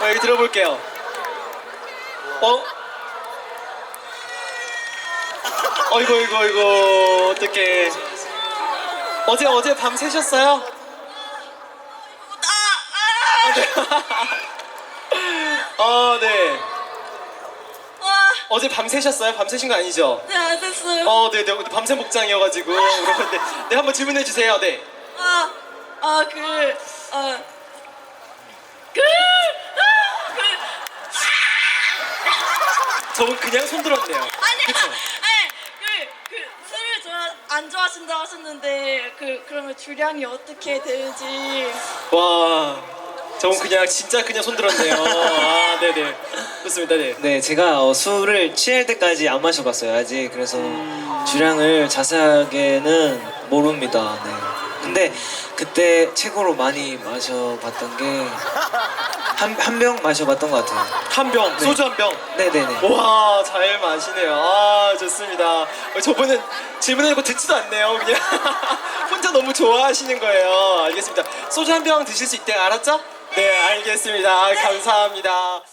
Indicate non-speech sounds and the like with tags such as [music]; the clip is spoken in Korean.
어, 여기 들어볼게요. 어? 어이구, 어이구, 어이구, 어떡해. 어제, 어제 밤 새셨어요? 아, 네. [laughs] 어, 네. 와, 어제 밤 새셨어요? 밤 새신 거 아니죠? 네, 안 됐어요. 어, 네, 네. 밤새 목장이어가지고. [laughs] 그러는데. 네, 한번 질문해 주세요. 네. 아, 아, 그, 어, 그, 아, 그, 저분 그냥 손 들었네요. 아니야, 그쵸? 아니, 그, 그, 술을 좋아, 안 좋아하신다고 하셨는데, 그, 그러면 주량이 어떻게 되는지. 와, 저분 그냥 진짜 그냥 손 들었네요. 아, 네네. 좋습니다, 네. 네, 제가 어, 술을 취할 때까지 안 마셔봤어요 아직 그래서 주량을 자세하게는 모릅니다. 네. 근데 그때 최고로 많이 마셔봤던 게 [laughs] 한한 병 마셔봤던 것 같아요. 한 병, 네. 소주 한 병. 네네네. 와, 잘 마시네요. 아, 좋습니다. 어, 저분은 질문해놓고 듣지도 않네요. 그냥 [laughs] 혼자 너무 좋아하시는 거예요. 알겠습니다. 소주 한 병 드실 수 있대 알았죠? 네, 알겠습니다. 감사합니다.